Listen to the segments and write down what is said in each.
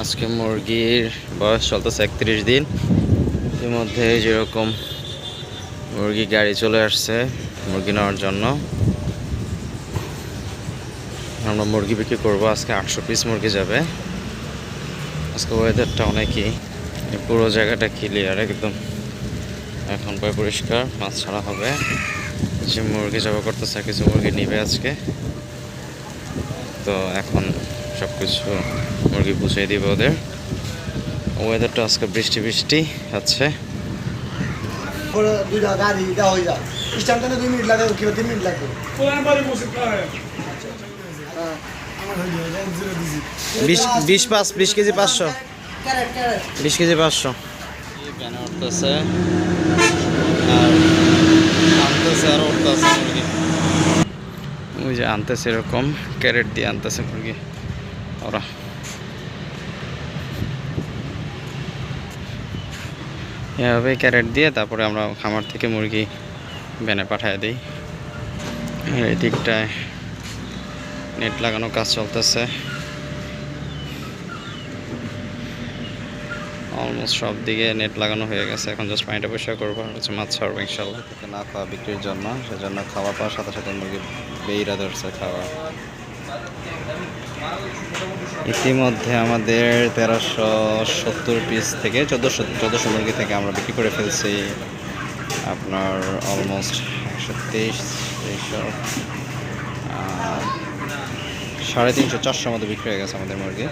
আজকে মুরগির বয়স চলতেছে একত্রিশ দিন। এর মধ্যে যেরকম মুরগি গাড়ি চলে আসছে মুরগি নেওয়ার জন্য। আমরা মুরগি বিক্রি করব, আজকে আটশো পিস মুরগি যাবে। আজকে ওয়েদারটা অনেকই পুরো জায়গাটা ক্লিয়ার একদম। এখন প্রায় পরিষ্কার, মাছ ছাড়া হবে। যে মুরগি জবা করতেছে কিছু মুরগি নিবে আজকে। তো এখন সব কিছু মুরগি বুঝিয়ে দিবে ওদের। ওয়েদারটা আজকে বৃষ্টি বৃষ্টি আছে। হয়ে হ্যাঁ, হয়ে বিশ বিশ পাঁচ বিশ কেজি পাঁচশো। Carat carat. বিশ কেজি পাঁচশো। প্যানে উঠতেছে। আর আনতেছে আর উঠতেছে মুরগি। ওই যে আনতেছে এরকম ক্যারেট দিয়ে আনতেছে মুরগি। ওরা এভাবে ক্যারেট দিয়ে তারপরে আমরা খামার থেকে মুরগি ভ্যানে পাঠিয়ে দিই। এই দিকটায় নেট লাগানো কাজ চলতেছে। অলমোস্ট সব দিকে নেট লাগানো হয়ে গেছে। এখন জাস্ট পানিটা পরিষ্কার করব। হচ্ছে মাছ ছাড়বো ইনশাল্লাহ। থেকে না খাওয়া বিক্রির জন্য। সেজন্য খাওয়া পাওয়ার সাথে সাথে মুরগি বেইরা ধরছে খাওয়া। ইতিমধ্যে আমাদের তেরোশো সত্তর পিস থেকে চোদ্দোশো চোদ্দোশো মুরগি থেকে আমরা বিক্রি করে ফেলছি। আপনার অলমোস্ট একশো তেইশ, তেইশশো সাড়ে তিনশো চারশোর মতো বিক্রি হয়ে গেছে আমাদের মুরগি।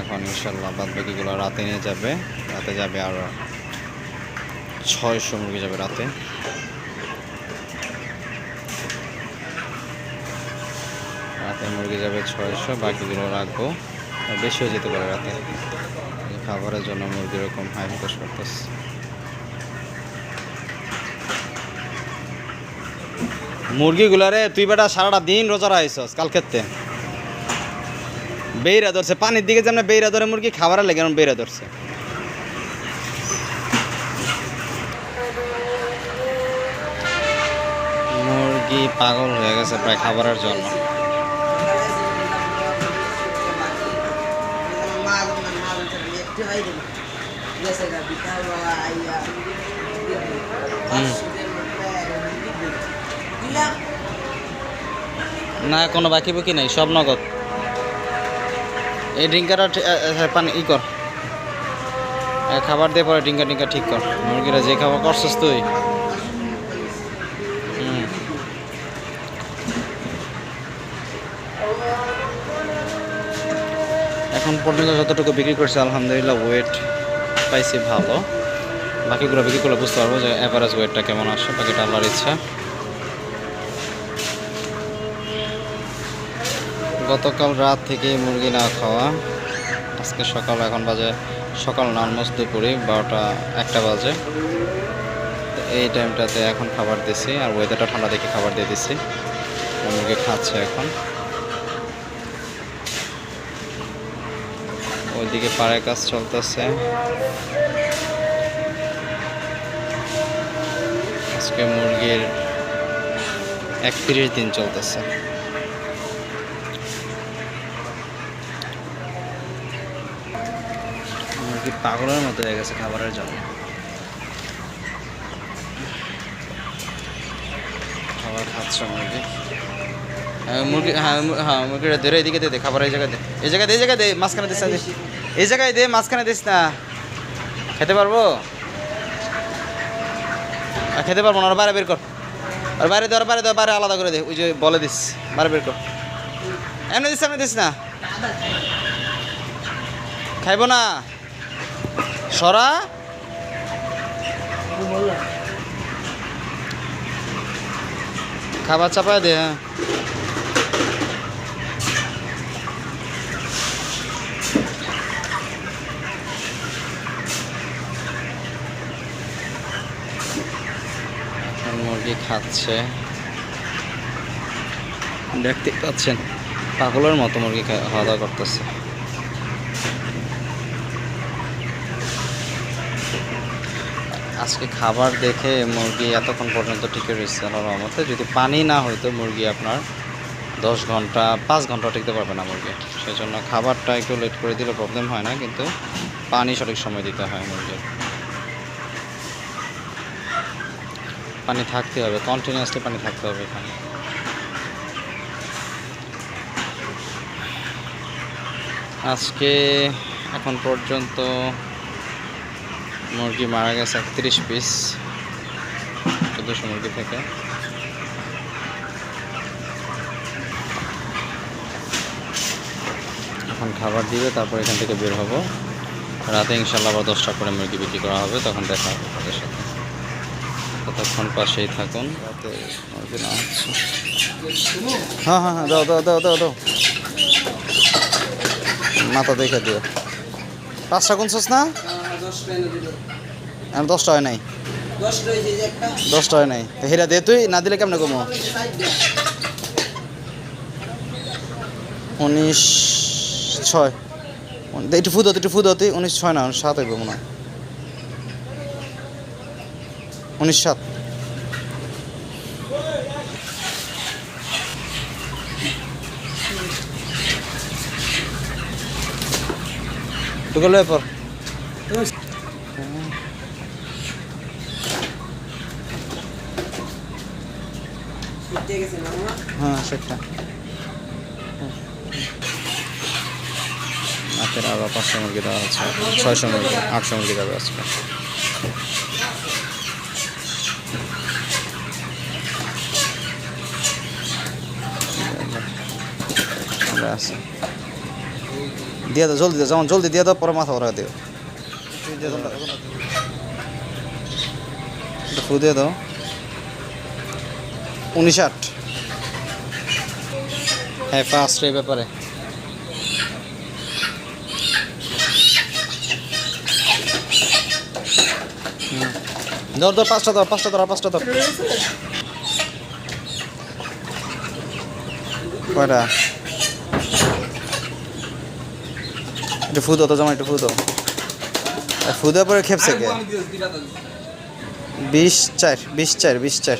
এখন ইনশাল্লাহ বাদ বাকিগুলো রাতে নিয়ে যাবে। রাতে যাবে আর ছয়শো মুরগি যাবে রাতে। মুরগি যাবে ছয়শো, বাকিগুলো রাখব। বেশিও যেতে পারে রাতে। খাবারের জন্য মুরগি এরকম হাই ফোকাস করতেছে। মুরগিগুলারে তুই বেটা সারাটা দিন রোজা রাখছস কালকেতে বেইরা ধরছে, পানির দিকে যেমন বেইরা ধরে মুরগি, খাবারের লেগে বেইরা ধরছে। মুরগি পাগল হয়ে গেছে প্রায় খাবারের জন্য। না কোনো বাকি বুকি নাই সব নগদ। এই এ, এ, পানি ই কর। খাবার দিয়ে পরে ড্রিঙ্কার টিঙ্কার ঠিক কর। মুরগিরা যে খাবার করছিস তুই। এখন পর্যন্ত যতটুকু বিক্রি করছে আলহামদুলিল্লাহ ওয়েট পাইছি ভালো। বাকিগুলো বিক্রি করলে বুঝতে পারব যে অ্যাভারেজ ওয়েটটা কেমন আসে, বাকিটা আল্লাহর ইচ্ছা। গতকাল রাত থেকে মুরগি না খাওয়া। আজকে সকাল, এখন বাজে সকাল না অলমোস্ট দুপুরে বারোটা, একটা বাজে। এই টাইমটাতে এখন খাবার দিছি, আর ওয়েদারটা ঠান্ডা দেখে খাবার দিয়ে দিছি। মুরগি খাচ্ছে এখন। ওইদিকে পাড়ের কাজ চলতেছে। আজকে মুরগির একত্রিশ দিন চলতেছে। মুরগি পাগলের মতো হয়ে গেছে খাবারের জন্য। খাবার খাচ্ছে মুরগি। হ্যাঁ মুরগি হ্যাঁ হ্যাঁ মুরগিটা ধরে এদিকে দে খাবার এই জায়গায় দে। এই জায়গায় এই জায়গায় দে, মাঝখানে দিস না দে। এই জায়গায় দে, মাঝখানে দিস না। খেতে পারব? খেতে পারব না, ওর বাইরে বের কর। আর বাইরে দে, ওর বাইরে দে বাইরে আলাদা করে দে, ওই যে বলে দিস, বাইরে বের কর। এমনি দিস এমনি দিস না। খাইব না। সরা। খাবার চাপায় দে হ্যাঁ। মুরগি খাচ্ছে। দেখতে পাচ্ছেন, পাগলের মতো মুরগি খাওয়া দাওয়া করতেছে। আজকে খাবার দেখে মুরগি এতক্ষণ পর্যন্ত টিকে রয়েছে আল্লাহর রহমতে। যদি পানি না হইতো মুরগি আপনার দশ ঘণ্টা, পাঁচ ঘণ্টা টিকতে পারবে না মুরগি। সেই জন্য খাবারটা একটু লেট করে দিলে প্রবলেম হয় না, কিন্তু পানি সঠিক সময় দিতে হয় মুরগির। পানি থাকতে হবে কন্টিনিউয়াসলি পানি থাকতে হবে এখানে। আজকে এখন পর্যন্ত মুরগি মারা গেছে একত্রিশ পিস, চোদ্দোশো মুরগি থেকে। এখন খাবার দিবে, তারপর এখান থেকে বের হব। রাতে ইনশাল্লাহ আবার দশটা করে মুরগি বিক্রি করা হবে, তখন দেখা হবে তাদের সাথে। ততক্ষণ পাশেই থাকুন। হ্যাঁ হ্যাঁ হ্যাঁ দাও দাও দাও দাও দাও। মাথা দেখে দিও। পাঁচটা কোন না? আমি দশটা হয় নাই। দশটা হয় নাই। হেরা দে তুই, না দিলে কেমনে কমো উনিশ ছয়। একটু ফুদ হতে একটু ফুদ উনিশ ছয় না, সাত হইব মনে হয়। উনিশ সাত। টুকে লয়ে পর হ্যাঁ সেটা আজকের আরও পাঁচশো মুরগি দেওয়া হচ্ছে, ছয়শো মুরগি, আটশো মুরগি দেবে আজকে আছি। দিয়ে দাও জলদি দাও যেমন জলদি দিয়ে দাও, পরে মাথা ভরা দিও। ফু দিয়ে দাও। উনিশ আট। হ্যাঁ ফার্স্ট এই ব্যাপারে। ধর ধর, পাঁচটা ধর পাঁচটা ধর পাঁচটা ধর। কয়টা? একটু ফু দাও তো জামা একটু ফু দাও। আর ফু দেওয়ার পরে খেপছে কে? বিশ চার বিশ চার বিশ চার।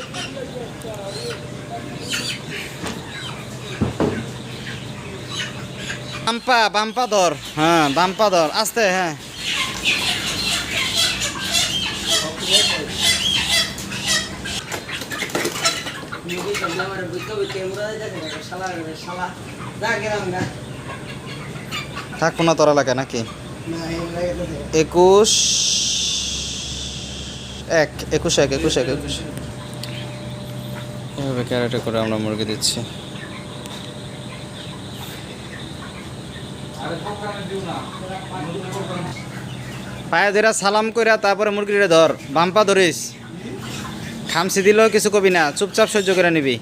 বাম্পা বাম্পা ধর হ্যাঁ বাম্পা ধর, আস্তে হ্যাঁ। থাকব না তোর এলাকায় নাকি? একুশ, এক একুশ এক একুশ এক, একুশ। এভাবে ক্যারেটে করে আমরা মুরগি দিচ্ছি। পায়ে ধরা সালাম কইরা তারপরে মুরগিটা ধর, বাম্পা ধরিস। খামসি দিলেও কিছু কবি না, চুপচাপ সহ্য করে নিবি।